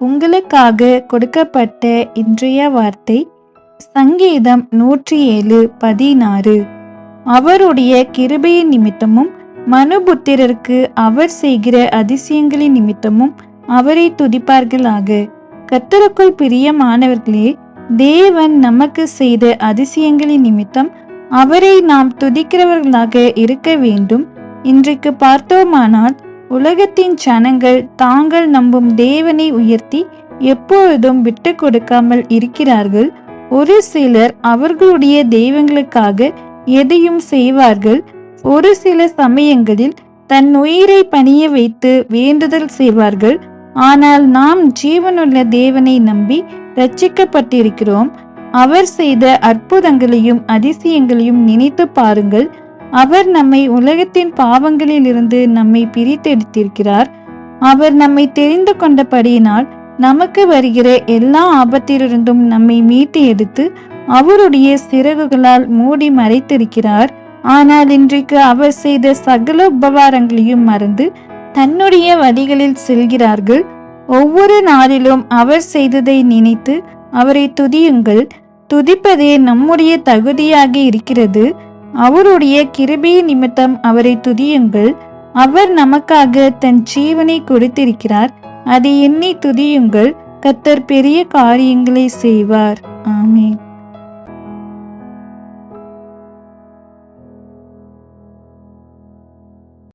உங்களுக்காக கொடுக்கப்பட்ட இன்றைய வார்த்தை சங்கீதம் நூற்றி ஏழு பதினாறு. அவருடைய கிருபையின் நிமித்தமும் மனுபுத்திரருக்கு அவர் செய்கிற அதிசயங்களின் நிமித்தமும் அவரை துதிப்பார்களாக. கத்தருக்குள் பிரியமானவர்களே தேவன் நமக்கு செய்த அதிசயங்களின் நிமித்தம் அவரை நாம் துதிக்கிறவர்களாக இருக்க வேண்டும். இன்றைக்கு பார்த்தோமானால் உலகத்தின் ஜனங்கள் தாங்கள் நம்பும் தேவனை உயர்த்தி எப்பொழுதும் விட்டு கொடுக்காமல் இருக்கிறார்கள். ஒரு சிலர் அவர்களுடைய தெய்வங்களுக்காக எதையும் செய்வார்கள். ஒரு சில சமயங்களில் தன் உயிரை பணிய வைத்து வேண்டுதல் செய்வார்கள். ஆனால் நாம் ஜீவனுள்ள தேவனை நம்பி ரட்சிக்கப்பட்டிருக்கிறோம். அவர் செய்த அற்புதங்களையும் அதிசயங்களையும் நினைத்து பாருங்கள். அவர் நம்மை உலகத்தின் பாவங்களில் இருந்து நம்மை பிரித்தெடுத்திருக்கிறார். அவர் நம்மை தெரிந்து கொண்டபடியினால் நமக்கு வருகிற எல்லா ஆபத்திலிருந்தும் நம்மை மீட்டு எடுத்து அவருடைய சிறகுகளால் மூடி மறைத்திருக்கிறார். ஆனால் இன்றைக்கு அவர் செய்த சகல உபகாரங்களையும் மறந்து தன்னுடைய வழிகளில் செல்கிறார்கள். ஒவ்வொரு நாளிலும் அவர் செய்ததை நினைத்து அவரை துதியுங்கள். துதிப்பதே நம்முடைய தகுதியாக இருக்கிறது. அவருடைய கிருபிய நிமித்தம் அவரை துதியுங்கள். அவர் நமக்காக தன் ஜீவனை கொடுத்திருக்கிறார். அதை எண்ணி துதியுங்கள். கத்தர் பெரிய காரியங்களை செய்வார். ஆமேன்.